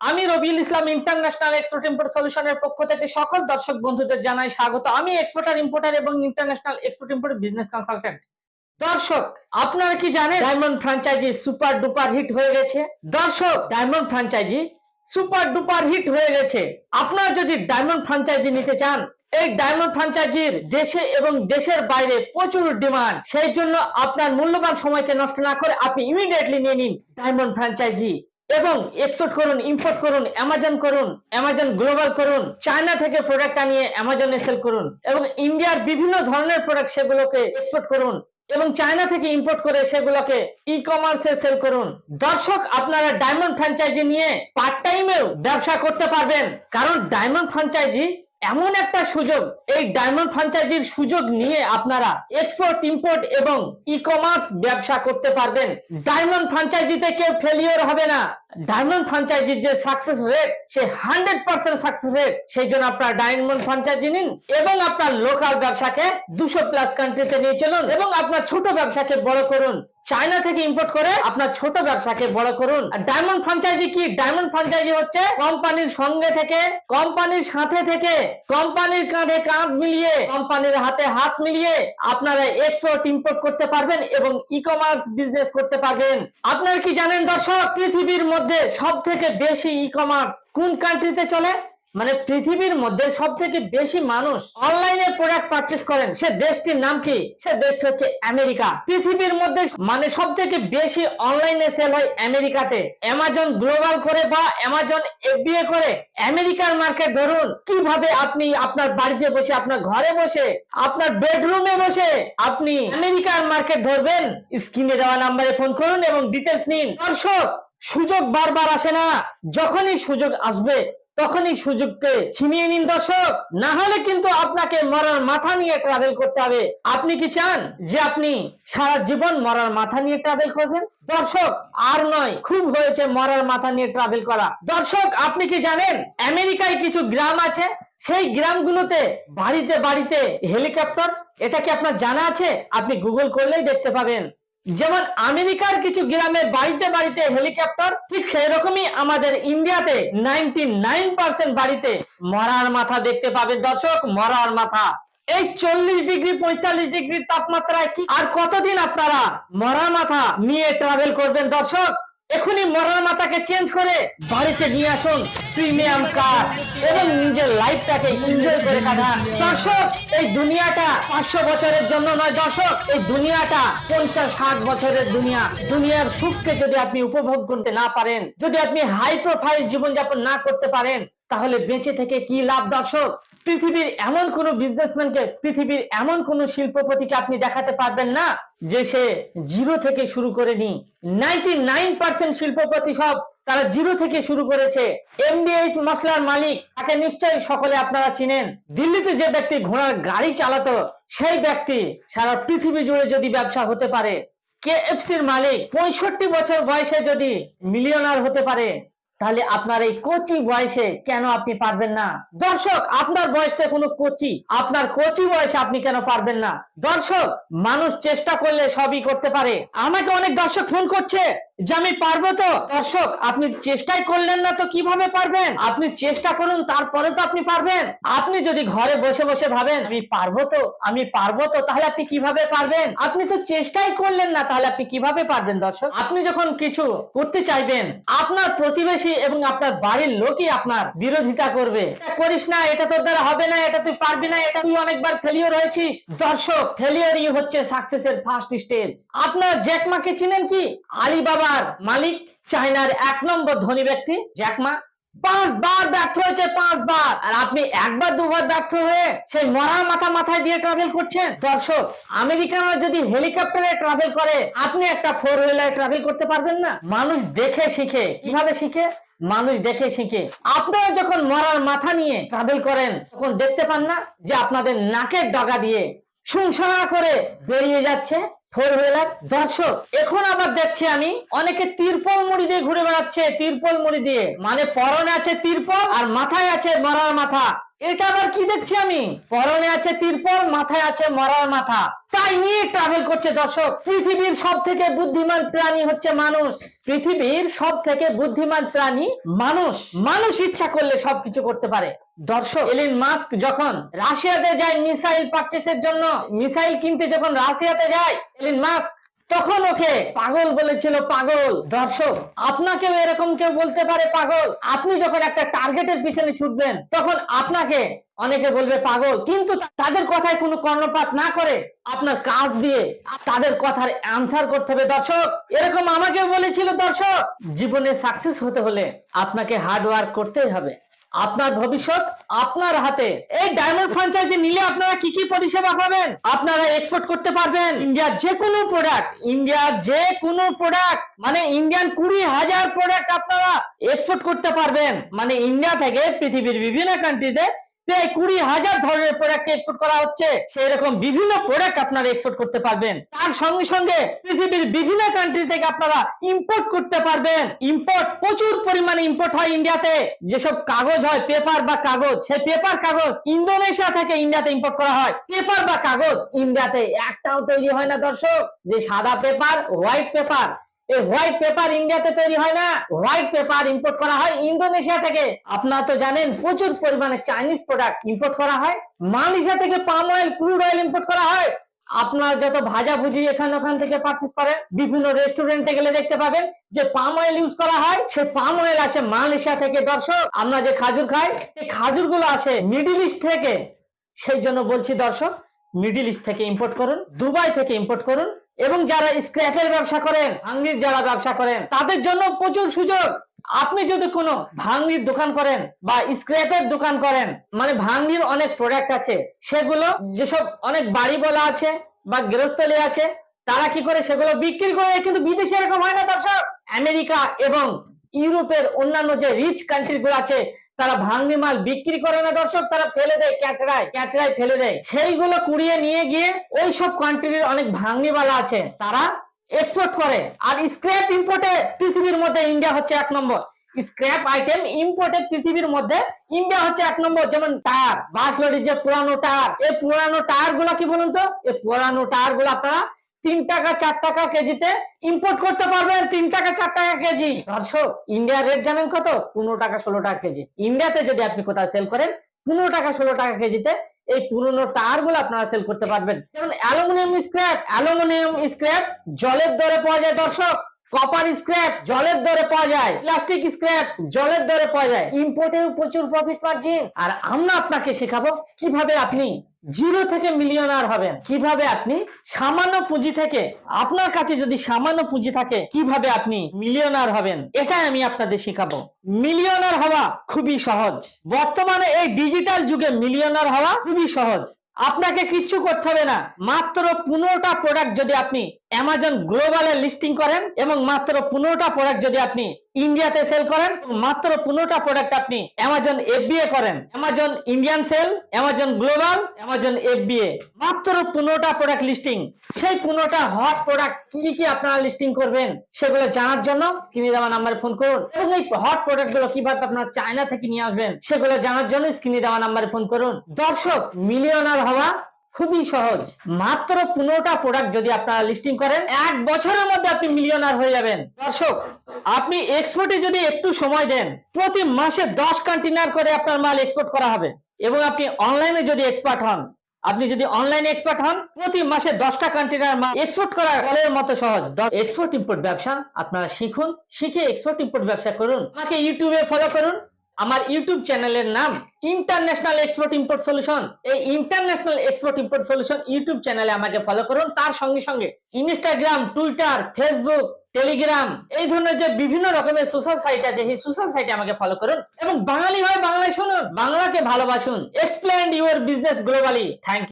আমি Rabiul Islam international export import সলিউশনের পক্ষ থেকে সকল দর্শক বন্ধুদের জানাই স্বাগত। আমি এক্সপোর্টার, ইম্পোর্টার এবং international export import business consultant. দর্শক, আপনারা কি জানেন diamond franchise super duper hit হয়ে গেছে? দর্শক, diamond franchise super duper hit হয়ে গেছে। আপনারা যদি ডায়মন্ড ফ্র্যাঞ্চাইজি নিতে চান, এই ডায়মন্ড ফ্র্যাঞ্চাইজির দেশে এবং দেশের বাইরে প্রচুর ডিমান্ড। সেই জন্য আপনার মূল্যবান সময়কে নষ্ট না করে আপনি ইমিডিয়েটলি নিয়ে নিন ডায়মন্ড ফ্র্যাঞ্চাইজি। এবং এক্সপোর্ট করুন ইম্পোর্ট করুন অ্যামাজন করুন অ্যামাজন গ্লোবাল করুন চায়না থেকে প্রোডাক্ট আনিয়ে অ্যামাজনে সেল করুন এবং ইন্ডিয়ার বিভিন্ন ধরনের প্রোডাক্ট সেগুলোকে এক্সপোর্ট করুন এবং চায়না থেকে ইম্পোর্ট করে সেগুলোকে ই কমার্সে সেল করুন। দর্শক, আপনারা ডায়মন্ড ফ্র্যাঞ্চাইজি নিয়ে পার্ট টাইমেও ব্যবসা করতে পারবেন, কারণ ডায়মন্ড ফ্র্যাঞ্চাইজি এমন একটা সুযোগ, এই ডায়মন্ড ফ্রাঞ্চাইজির সুযোগ নিয়ে আপনারা এক্সপোর্ট ইম্পোর্ট এবং ই কমার্স ব্যবসা করতে পারবেন। ডায়মন্ড ফ্রাঞ্চাইজিতে কেউ ফেলিওর হবে না। ডায়মন্ড ফ্র্যাঞ্চাইজির যে সাকসেস রেট সে হান্ড্রেড পার্সেন্ট সাকসেস রেট সেই জন্য আপনার ডায়মন্ড ফ্র্যাঞ্চাইজি নিন এবং আপনার লোকাল ব্যবসাকে দুশো প্লাস কান্ট্রিতে নিয়ে চলুন এবং আপনার ছোট ব্যবসাকে বড় করুন। চায়না থেকে ইম্পোর্ট করে আপনার ছোট ব্যবসাকে বড় করুন। আর ডায়মন্ড ফ্র্যাঞ্চাইজি কি? ডায়মন্ড ফ্র্যাঞ্চাইজি হচ্ছে কোম্পানির সঙ্গে থেকে, কোম্পানির সাথে থেকে, কোম্পানির কাঁধে কাঁধ মিলিয়ে, কোম্পানির হাতে হাত মিলিয়ে আপনারা এক্সপোর্ট ইম্পোর্ট করতে পারবেন এবং ই কমার্স বিজনেস করতে পারবেন। আপনারা কি জানেন দর্শক? পৃথিবীর মধ্যে সব থেকে বেশি ই কমার্স কোন কান্ট্রিতে চলে? মানে পৃথিবীর মধ্যে সব থেকে বেশি মানুষ অনলাইনে প্রোডাক্ট পারচেস করেন, সে দেশটির নাম কি? সে দেশটি হচ্ছে আমেরিকা। পৃথিবীর মধ্যে মানে সব থেকে বেশি অনলাইনে সেল হয় আমেরিকাতে। অ্যামাজন গ্লোবাল করে বা অ্যামাজন এফবিএ করে। আমেরিকার মার্কেট ধরুন, কীভাবে আপনি আপনার বাড়িতে বসে, আপনার ঘরে বসে, আপনার বেডরুমে বসে আপনি আমেরিকার মার্কেট ধরবেন? স্ক্রিনে দেওয়া নাম্বারে ফোন করুন এবং ডিটেলস নিন। দর্শক সুযোগ বারবার আসে না। যখনই সুযোগ আসবে, তখনই সুযোগকে ছিনিয়ে নিন দর্শক। না হলে কিন্তু আপনাকে মরার মাথা নিয়ে ট্রাভেল করতে হবে। আপনি কি চান যে আপনি সারা জীবন মরার মাথা নিয়ে ট্রাভেল করবেন? দর্শক, আর নয়, খুব হয়েছে মরার মাথা নিয়ে ট্রাভেল করা। দর্শক, আপনি কি জানেন, আমেরিকায় কিছু গ্রাম আছে? সেই গ্রামগুলোতে বাড়িতে বাড়িতে হেলিকপ্টার এটা কি আপনার জানা আছে? আপনি গুগল করলেই দেখতে পাবেন। যেমন আমেরিকার কিছু গ্রামে বাড়িতে বাড়িতে হেলিকপ্টার, ঠিক সেই রকমই আমাদের ইন্ডিয়াতে নাইনটি বাড়িতে মরার মাথা দেখতে পাবে দর্শক, মরার মাথা। এই চল্লিশ ডিগ্রি, পঁয়তাল্লিশ ডিগ্রি তাপমাত্রায় কি আর কতদিন আপনারা মরা মাথা নিয়ে ট্রাভেল করবেন দর্শক? এখনই মরার মাথাকে চেঞ্জ করে বাড়িতে নিয়ে আসুন প্রিমিয়াম কার এবং নিজের লাইফটাকে এনজয় করে কাটান দর্শক, এই দুনিয়াটা পাঁচশো বছরের জন্য নয়। দর্শক, এই দুনিয়াটা পঞ্চাশ ষাট বছরের দুনিয়া। দুনিয়ার সুখকে যদি আপনি উপভোগ করতে না পারেন, যদি আপনি হাই প্রোফাইল জীবনযাপন না করতে পারেন, তাহলে বেঁচে থেকে কি লাভ দর্শক? পৃথিবীর এমন কোন বিজনেসম্যানকে পৃথিবীর এমন কোন শিল্পপতিকে আপনি দেখাতে পারবেন না, যে সে জিরো থেকে শুরু করেনি নাইনটি নাইন পার্সেন্ট শিল্পপতি সব তারা জিরো থেকে শুরু করেছে। এমবিএইচ মশলার মালিক, তাকে নিশ্চয়ই সকলে আপনারা চিনেন। দিল্লিতে যে ব্যক্তি ঘোড়ার গাড়ি চালাতো, সেই ব্যক্তি সারা পৃথিবী জুড়ে যদি ব্যবসা হতে পারে কেএফসির মালিক, পঁয়ষট্টি বছর বয়সে যদি মিলিয়নার হতে পারে তাহলে আপনার এই কোচি বয়সে কেন আপনি পারবেন না? দর্শক, আপনার বয়সটা কোনো কোচি। আপনার কোচি বয়সে আপনি কেন পারবেন না? দর্শক, মানুষ চেষ্টা করলে সবই করতে পারে। আমাকে অনেক দর্শক ফোন করছে যে আমি পারব তো। দর্শক, আপনি চেষ্টাই করলেন না তো কীভাবে পারবেন? আপনি চেষ্টা করুন, তারপরে তো আপনি পারবেন। আপনি যদি ঘরে বসে বসে ভাবেন, আমি পারব তো, আমি পারব তো, তাহলে আপনি কীভাবে পারবেন? আপনি তো চেষ্টাই করলেন না, তাহলে আপনি কীভাবে পারবেন দর্শক? আপনি যখন কিছু করতে চাইবেন, আপনার প্রতিবেশী এবং আপনার বাড়ির লোকই আপনার বিরোধিতা করবে। করিস না, এটা তোর দ্বারা হবে না, এটা তুই পারবি না, এটা তুই অনেকবার ফেলিওর হয়েছিস। দর্শক ফেলিওরই হচ্ছে সাকসেসের ফার্স্ট স্টেজ আপনার জ্যাকমাকে চিনেন কি? আলিবাবার মালিক, চায়নার এক নম্বর ধনী ব্যক্তি, জ্যাকমা। পাঁচবার ব্যর্থ হয়েছে পাঁচবার আর আপনি একবার, দুবার ব্যর্থ হয়ে সেই মরা মাথা মাথায় দিয়ে ট্রাভেল করছেন? দর্শক, আমেরিকানরা যদি হেলিকপ্টারে ট্রাভেল করে, আপনি একটা ফোর হুইলার ট্রাভেল করতে পারবেন না? মানুষ দেখে শিখে। কীভাবে শিখে? মানুষ দেখে শিখে। আপনারা যখন মরার মাথা নিয়ে ট্রাভেল করেন, তখন দেখতে পান না যে আপনাদের নাকের ডগা দিয়ে সুংসারা করে বেরিয়ে যাচ্ছে দর্শক, এখন আবার দেখছি আমি, অনেকে তিরপল মুড়ি দিয়ে ঘুরে বেড়াচ্ছে, তিরপল মুড়ি দিয়ে। মানে পরনে আছে তিরপল আর মাথায় আছে মরার মাথা। এটা আবার কি দেখছি আমি? পরনে আছে তিরপল, মাথায় আছে মরার মাথা। তাই নিয়ে ট্রাভেল করছে দর্শক, পৃথিবীর সব থেকে বুদ্ধিমান প্রাণী হচ্ছে মানুষ। পৃথিবীর সব থেকে বুদ্ধিমান প্রাণী মানুষ। মানুষ ইচ্ছা করলে সবকিছু করতে পারে। দর্শক এলিন মাস্ক যখন রাশিয়াতে যায় মিসাইল পারচেসের জন্য, মিসাইল কিনতে যখন রাশিয়াতে যায় এলিন মাস্ক তখন ওকে পাগল বলেছিল, পাগল। দর্শক, আপনাকেও এরকম কেউ বলতে পারে পাগল। আপনি যখন একটা টার্গেটের পিছনে ছুটবেন, তখন আপনাকে অনেকে বলবে পাগল। কিন্তু তাদের কথায় কোনো কর্ণপাত না করে আপনার কাজ দিয়ে তাদের কথার অ্যান্সার করতে হবে। দর্শক, এরকম আমাকে বলেছিল দর্শক, জীবনে সাকসেস হতে হলে আপনাকে হার্ড ওয়ার্ক করতেই হবে। আপনার ভবিষ্যৎ আপনার হাতে। এই ডায়মন্ড ফ্রাঞ্চাইজি নিলে আপনারা কি কি পরিষেবা পাবেন? আপনারা এক্সপোর্ট করতে পারবেন। ইন্ডিয়ার যে কোনো প্রোডাক্ট ইন্ডিয়ার যে কোনো প্রোডাক্ট মানে ইন্ডিয়ান কুড়ি হাজার প্রোডাক্ট আপনারা এক্সপোর্ট করতে পারবেন। মানে ইন্ডিয়া থেকে পৃথিবীর বিভিন্ন কান্ট্রিতে ইম্পোর্ট প্রচুর পরিমাণে ইম্পোর্ট হয় ইন্ডিয়াতে যেসব কাগজ হয় পেপার বা কাগজ, সেই পেপার কাগজ ইন্দোনেশিয়া থেকে ইন্ডিয়াতে ইম্পোর্ট করা হয়। পেপার বা কাগজ ইন্ডিয়াতে একটাও তৈরি হয় না দর্শক। যে সাদা পেপার হোয়াইট পেপার এই হোয়াইট পেপার ইন্ডিয়াতে তৈরি হয় না। হোয়াইট পেপার ইম্পোর্ট করা হয় ইন্দোনেশিয়া থেকে। আপনারা তো জানেন, প্রচুর পরিমাণে চাইনিজ প্রোডাক্ট ইম্পোর্ট করা হয়। মালয়েশিয়া থেকে palm oil crude oil import করা হয়। আপনার যত ভাজা ভুজি এখান ওখান থেকে পারচেস করেন, বিভিন্ন রেস্টুরেন্টে গেলে দেখতে পাবেন যে পাম অয়েল ইউজ করা হয়। সেই পাম অয়েল আসে মালয়েশিয়া থেকে। দর্শক, আমরা যে খাজুর খাই সেই খাজুরগুলো আসে মিডিল ইস্ট থেকে। সেই জন্য বলছি দর্শক মিডিল ইস্ট থেকে ইম্পোর্ট করুন দুবাই থেকে ইম্পোর্ট করুন। এবং যারা স্ক্র্যাপের ব্যবসা করেন, ভাঙ্গির যারা ব্যবসা করেন, তাদের জন্য প্রচুর সুযোগ। আপনি যদি কোনো ভাঙ্গির দোকান করেন বা স্ক্র্যাপের দোকান করেন মানে ভাঙ্গির অনেক প্রোডাক্ট আছে, সেগুলো যেসব অনেক বাড়ি বলা আছে বা গৃহস্থলী আছে, তারা কি করে সেগুলো বিক্রি করে কিন্তু বিদেশে এরকম হয় না, দর্শক। আমেরিকা এবং ইউরোপের অন্যান্য যে রিচ কান্ট্রি গুলো আছে তারা ভাঙ্গি মাল বিক্রি করে না দর্শক, তারা ফেলে দেয়, ক্যাচড়ায় ক্যাচড়ায় ফেলে দেয়। সেইগুলো কুড়িয়ে নিয়ে গিয়ে ওই সব কান্ট্রির অনেক ভাঙ্গিওয়ালা আছে, তারা এক্সপোর্ট করে। আর স্ক্র্যাপ ইম্পোর্টে পৃথিবীর মধ্যে ইন্ডিয়া হচ্ছে এক নম্বর। স্ক্র্যাপ আইটেম ইম্পোর্টে পৃথিবীর মধ্যে ইন্ডিয়া হচ্ছে এক নম্বর। যেমন টায়ার বাস লরির যে পুরানো টায়ার এই পুরানো টায়ারগুলা কি বলুন তো? এই পুরানো টায়ারগুলো আপনারা তিন টাকা, চার টাকা কেজিতে ইম্পোর্ট করতে পারবেন তিন টাকা, চার টাকা কেজি। দর্শক ইন্ডিয়ার রেট জানেন কত? পনেরো টাকা, ষোলো টাকা কেজি। ইন্ডিয়াতে যদি আপনি কোথাও সেল করেন, পনেরো টাকা, ষোলো টাকা কেজিতে এই পুরনো টারগুলো আপনারা সেল করতে পারবেন। যেমন অ্যালুমিনিয়াম স্ক্র্যাপ অ্যালুমিনিয়াম স্ক্র্যাপ জলের দরে পাওয়া যায় দর্শক। কপার স্ক্র্যাপ জলের দরে পাওয়া যায় প্লাস্টিক স্ক্র্যাপ জলের দরে পাওয়া যায়। ইম্পোর্টেও প্রচুর প্রফিট মার্জিন আর আমরা আপনাকে শেখাবো কীভাবে আপনি জিরো থেকে মিলিয়নার হবেন। কীভাবে আপনি সামান্য পুঁজি থেকে, আপনার কাছে যদি সামান্য পুঁজি থাকে, কীভাবে আপনি মিলিয়নার হবেন, এটাই আমি আপনাদের শেখাবো। মিলিয়নার হওয়া খুবই সহজ। বর্তমানে এই ডিজিটাল যুগে মিলিয়নার হওয়া খুবই সহজ। আপনাকে কিচ্ছু করতে হবে না। মাত্র পনেরোটা প্রোডাক্ট যদি আপনি অ্যামাজন গ্লোবালে লিস্টিং করেন এবং মাত্র পনেরোটা প্রোডাক্ট যদি আপনি ইন্ডিয়াতে সেল করেন, মাত্র পনেরোটা প্রোডাক্ট আপনি অ্যামাজন এফবিএ করেন। Amazon Indian sell Amazon global Amazon FBA মাত্র পনেরোটা প্রোডাক্ট লিস্টিং সেই পনেরোটা হট প্রোডাক্ট কি কি আপনারা লিস্টিং করবেন সেগুলো জানার জন্য স্ক্রিনে দেওয়া নাম্বারে ফোন করুন। এবং এই হট প্রোডাক্টগুলো কীভাবে আপনারা চায়না থেকে নিয়ে আসবেন সেগুলো জানার জন্য স্ক্রিনে দেওয়া নাম্বারে ফোন করুন। দর্শক মিলিয়নার হওয়া খুবই সহজ। মাত্র পনেরোটা প্রোডাক্ট যদি আপনারা লিস্টিং করেন, এক বছরের মধ্যে আপনি মিলিয়নার হয়ে যাবেন। দর্শক, আপনি এক্সপোর্টে যদি একটু সময় দেন, প্রতি মাসে দশ কন্টেনার করে আপনার মাল এক্সপোর্ট করা হবে। এবং আপনি অনলাইনে যদি এক্সপার্ট হন, আপনি যদি অনলাইনে এক্সপার্ট হন, প্রতি মাসে দশটা কন্টেনার মাল এক্সপোর্ট করা কলের মতো সহজ। এক্সপোর্ট ইম্পোর্ট ব্যবসা আপনারা শিখুন, শিখে এক্সপোর্ট ইম্পোর্ট ব্যবসা করুন। আমাকে ইউটিউবে ফলো করুন। আমার ইউটিউব চ্যানেলের নাম ইন্টারন্যাশনাল এক্সপোর্ট ইম্পোর্ট সলিউশন। এই international export import solution YouTube চ্যানেলে আমাকে ফলো করুন। তার সঙ্গে সঙ্গে ইনস্টাগ্রাম টুইটার ফেসবুক টেলিগ্রাম এই ধরনের যে বিভিন্ন রকমের সোশ্যাল সাইট আছে, সেই সোশ্যাল সাইটে আমাকে ফলো করুন এবং বাঙালি হয় বাংলায় শুনুন। বাংলাকে ভালোবাসুন। Expand your business globally thank